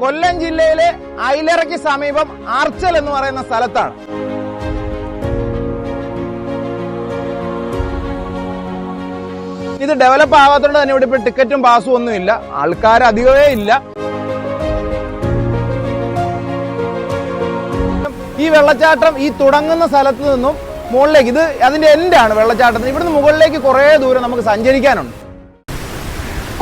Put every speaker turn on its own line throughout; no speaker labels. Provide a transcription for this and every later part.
കൊല്ലം ജില്ലയിലെ ഐലറയ്ക്ക് സമീപം ആർച്ചൽ എന്ന് പറയുന്ന സ്ഥലത്താണ്. ഇത് ഡെവലപ്പ് ആവാത്തതുകൊണ്ട് തന്നെ ഇവിടെ ഇപ്പൊ ടിക്കറ്റും പാസും ഒന്നുമില്ല ആൾക്കാർ അധികമേ ഇല്ല. ഈ വെള്ളച്ചാട്ടം ഈ തുടങ്ങുന്ന സ്ഥലത്ത് നിന്നും മുകളിലേക്ക് ഇത് അതിന്റെ എൻഡാണ് വെള്ളച്ചാട്ടത്തിന്. ഇവിടുന്ന് മുകളിലേക്ക് കുറേ ദൂരം നമുക്ക് സഞ്ചരിക്കാനുണ്ട്.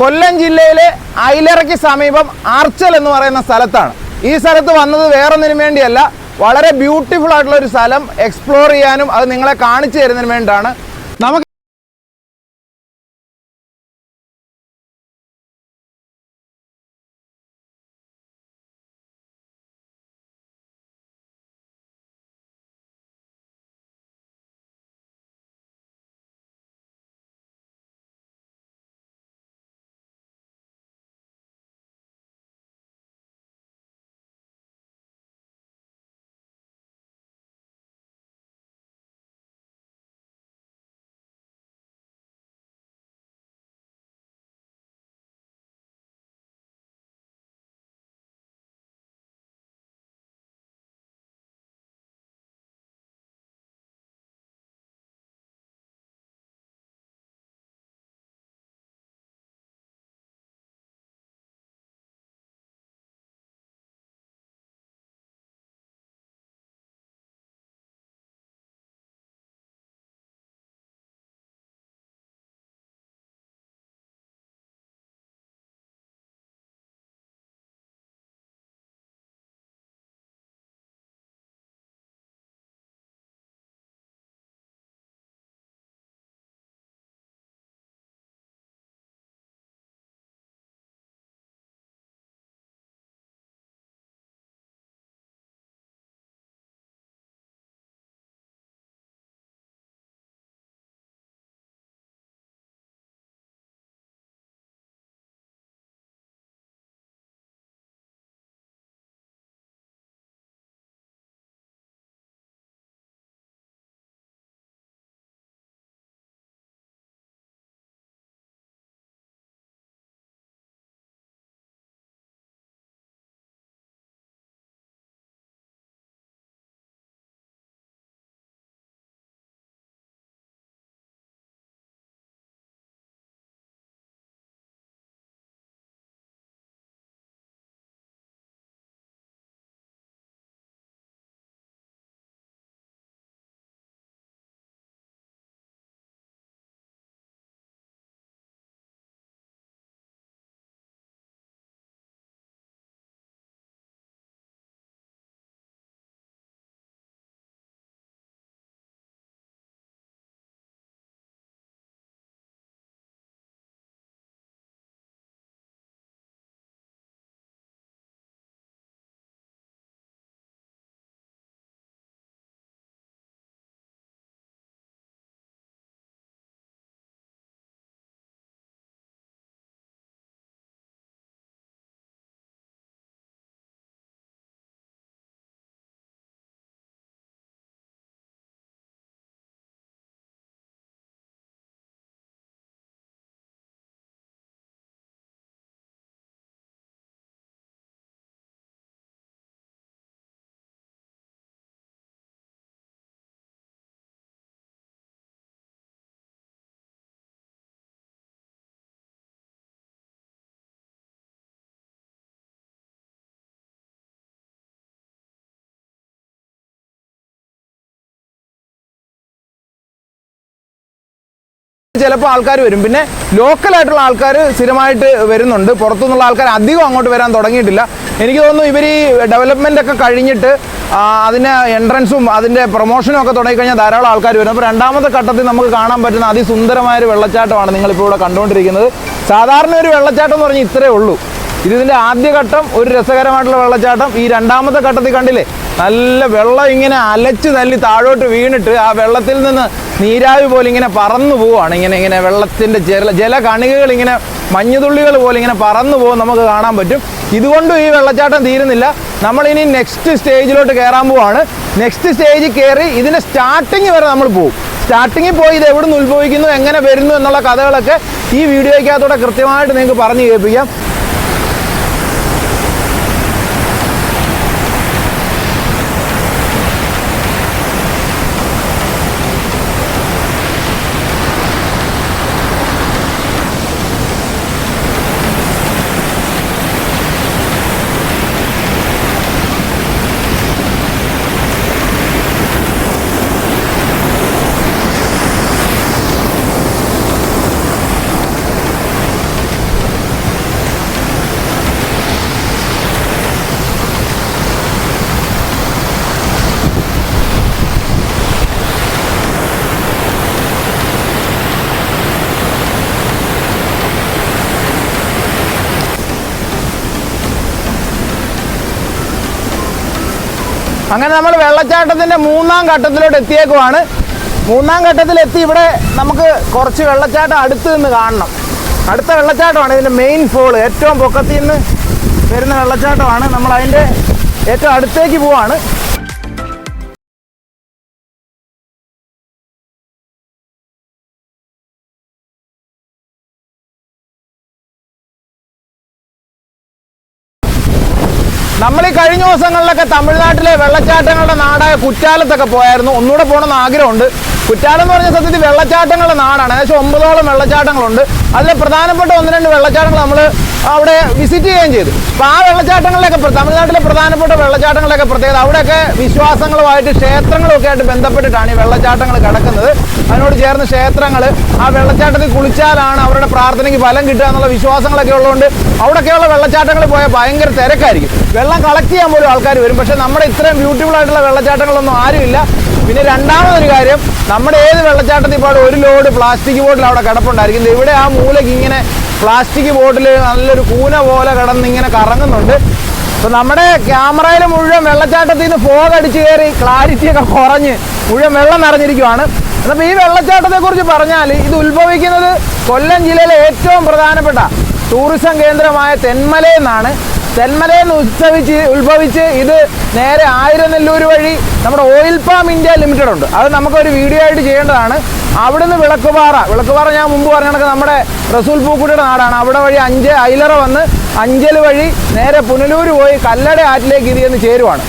കൊല്ലം ജില്ലയിലെ ഐലറയ്ക്ക് സമീപം ആർച്ചൽ എന്ന് പറയുന്ന സ്ഥലത്താണ്. ഈ സ്ഥലത്ത് വന്നത് വേറൊന്നിനും വേണ്ടിയല്ല വളരെ ബ്യൂട്ടിഫുൾ ആയിട്ടുള്ള ഒരു സ്ഥലം എക്സ്പ്ലോർ ചെയ്യാനും അത് നിങ്ങളെ കാണിച്ചു തരുന്നതിന് വേണ്ടിയിട്ടാണ് ചിലപ്പോൾ ആൾക്കാർ വരും. പിന്നെ ലോക്കലായിട്ടുള്ള ആൾക്കാർ സ്ഥിരമായിട്ട് വരുന്നുണ്ട്. പുറത്തുനിന്നുള്ള ആൾക്കാർ അധികം അങ്ങോട്ട് വരാൻ തുടങ്ങിയിട്ടില്ല. എനിക്ക് തോന്നുന്നു ഇവർ ഈ ഡെവലപ്മെന്റ് ഒക്കെ കഴിഞ്ഞിട്ട് അതിന്റെ എൻട്രൻസും അതിന്റെ പ്രൊമോഷനും ഒക്കെ തുടങ്ങിക്കഴിഞ്ഞാൽ ധാരാളം ആൾക്കാർ വരും. അപ്പോൾ രണ്ടാമത്തെ ഘട്ടത്തിൽ നമുക്ക് കാണാൻ പറ്റുന്ന അതിസുന്ദരമായ ഒരു വെള്ളച്ചാട്ടമാണ് നിങ്ങളിപ്പോൾ ഇവിടെ കണ്ടുകൊണ്ടിരിക്കുന്നത്. സാധാരണ ഒരു വെള്ളച്ചാട്ടം എന്ന് പറഞ്ഞാൽ ഇത്രയേ ഉള്ളൂ. ഇത് ഇതിന്റെ ആദ്യഘട്ടം ഒരു രസകരമായിട്ടുള്ള വെള്ളച്ചാട്ടം. ഈ രണ്ടാമത്തെ ഘട്ടത്തിൽ കണ്ടില്ലേ? നല്ല വെള്ളം ഇങ്ങനെ അലച്ച് തല്ലി താഴോട്ട് വീണിട്ട് ആ വെള്ളത്തിൽ നിന്ന് നീരാവി പോലെ ഇങ്ങനെ പറന്നു പോവാണ് ഇങ്ങനെ ഇങ്ങനെ വെള്ളത്തിന്റെ ജല കണികകൾ ഇങ്ങനെ മഞ്ഞുതുള്ളികൾ പോലെ ഇങ്ങനെ പറന്നു പോകും നമുക്ക് കാണാൻ പറ്റും. ഇതുകൊണ്ടും ഈ വെള്ളച്ചാട്ടം തീരുന്നില്ല. നമ്മൾ ഇനി നെക്സ്റ്റ് സ്റ്റേജിലോട്ട് കയറാൻ പോവാണ്. നെക്സ്റ്റ് സ്റ്റേജിൽ കയറി ഇതിന്റെ സ്റ്റാർട്ടിങ് വരെ നമ്മൾ പോകും സ്റ്റാർട്ടിങ്ങിൽ പോയി ഇത് എവിടെ നിന്ന് ഉത്ഭവിക്കുന്നു എങ്ങനെ വരുന്നു എന്നുള്ള കഥകളൊക്കെ ഈ വീഡിയോയ്ക്കകത്തൂടെ കൃത്യമായിട്ട് നിങ്ങൾക്ക് പറഞ്ഞു കേൾപ്പിക്കാം. അങ്ങനെ നമ്മൾ വെള്ളച്ചാട്ടത്തിന്റെ മൂന്നാം ഘട്ടത്തിലോട്ട് എത്തിയേക്കുവാണ്. മൂന്നാം ഘട്ടത്തിൽ എത്തി ഇവിടെ നമുക്ക് കുറച്ച് വെള്ളച്ചാട്ടം അടുത്ത് നിന്ന് കാണണം. അടുത്ത വെള്ളച്ചാട്ടമാണ് ഇതിന്റെ മെയിൻ ഫോൾ ഏറ്റവും പൊക്കത്തിൽ നിന്ന് വരുന്ന വെള്ളച്ചാട്ടമാണ്. നമ്മൾ അതിന്റെ ഏറ്റവും അടുത്തേക്ക് പോവാണ്. നമ്മൾ ഈ കഴിഞ്ഞ ദിവസങ്ങളിലൊക്കെ തമിഴ്നാട്ടിലെ വെള്ളച്ചാട്ടങ്ങളുടെ നാടായ കുറ്റാലത്തൊക്കെ പോയായിരുന്നു. ഒന്നുകൂടെ പോകണമെന്ന് ആഗ്രഹമുണ്ട്. കുറ്റാലം എന്ന് പറഞ്ഞ സത്യത്തിൽ വെള്ളച്ചാട്ടങ്ങളുടെ നാടാണ്. ഏകദേശം ഒമ്പതോളം വെള്ളച്ചാട്ടങ്ങളുണ്ട്. അതിൽ പ്രധാനപ്പെട്ട ഒന്ന് രണ്ട് വെള്ളച്ചാട്ടങ്ങൾ നമ്മൾ അവിടെ വിസിറ്റ് ചെയ്യുകയും ചെയ്തു. അപ്പോൾ ആ വെള്ളച്ചാട്ടങ്ങളിലൊക്കെ തമിഴ്നാട്ടിലെ പ്രധാനപ്പെട്ട വെള്ളച്ചാട്ടങ്ങളിലൊക്കെ പ്രത്യേകത. അവിടെയൊക്കെ വിശ്വാസങ്ങളുമായിട്ട് ക്ഷേത്രങ്ങളൊക്കെ ആയിട്ട് ബന്ധപ്പെട്ടിട്ടാണ് ഈ വെള്ളച്ചാട്ടങ്ങൾ കിടക്കുന്നത്. അതിനോട് ചേർന്ന് ക്ഷേത്രങ്ങൾ ആ വെള്ളച്ചാട്ടത്തിൽ കുളിച്ചാലാണ് അവരുടെ പ്രാർത്ഥനയ്ക്ക് ഫലം കിട്ടുക എന്നുള്ള വിശ്വാസങ്ങളൊക്കെ ഉള്ളതുകൊണ്ട് അവിടെയൊക്കെയുള്ള വെള്ളച്ചാട്ടങ്ങളിൽ പോയാൽ ഭയങ്കര തിരക്കായിരിക്കും. വെള്ളം കളക്ട് ചെയ്യാൻ പോലും ആൾക്കാർ വരും. പക്ഷേ നമ്മുടെ ഇത്രയും ബ്യൂട്ടിഫുൾ ആയിട്ടുള്ള വെള്ളച്ചാട്ടങ്ങളൊന്നും ആരുമില്ല. പിന്നെ രണ്ടാമതൊരു കാര്യം നമ്മുടെ ഏത് വെള്ളച്ചാട്ടത്തിൽ ഇപ്പോൾ ഒരു ലോഡ് പ്ലാസ്റ്റിക് ബോട്ടിൽ അവിടെ കിടപ്പുണ്ടായിരിക്കും. ഇവിടെ ആ മൂലയ്ക്ക് ഇങ്ങനെ പ്ലാസ്റ്റിക് ബോട്ടിൽ നല്ലൊരു കൂന പോലെ കിടന്ന് ഇങ്ങനെ കറങ്ങുന്നുണ്ട്. അപ്പോൾ നമ്മുടെ ക്യാമറയിൽ മുഴുവൻ വെള്ളച്ചാട്ടത്തിൽ നിന്ന് ഫോഗ് അടിച്ചു കയറി ക്ലാരിറ്റി ഒക്കെ കുറഞ്ഞ് മുഴുവൻ വെള്ളം നിറഞ്ഞിരിക്കുവാണ്. അപ്പോൾ ഈ വെള്ളച്ചാട്ടത്തെ കുറിച്ച് പറഞ്ഞാൽ ഇത് ഉത്ഭവിക്കുന്നത് കൊല്ലം ജില്ലയിലെ ഏറ്റവും പ്രധാനപ്പെട്ട ടൂറിസം കേന്ദ്രമായ തെന്മലയിൽ നിന്നാണ്. തെന്മലയിൽ നിന്ന് ഉത്സവിച്ച് ഉത്ഭവിച്ച് ഇത് നേരെ ആയിരനെല്ലൂർ വഴി നമ്മുടെ ഓയിൽ പാം ഇന്ത്യ ലിമിറ്റഡ് ഉണ്ട്. അത് നമുക്കൊരു വീഡിയോ ആയിട്ട് ചെയ്യേണ്ടതാണ്. അവിടുന്ന് വിളക്കുപാറ വിളക്കുപാറ ഞാൻ മുമ്പ് പറഞ്ഞ കണക്ക് നമ്മുടെ റസൂൽ പൂക്കുട്ടിയുടെ നാടാണ്. അവിടെ വഴി അഞ്ച് ഐലറ വന്ന് അഞ്ചൽ വഴി നേരെ പുനലൂർ പോയി കല്ലട ആറ്റിലേക്ക് ഇത് ചെന്ന് ചേരുവാണ്.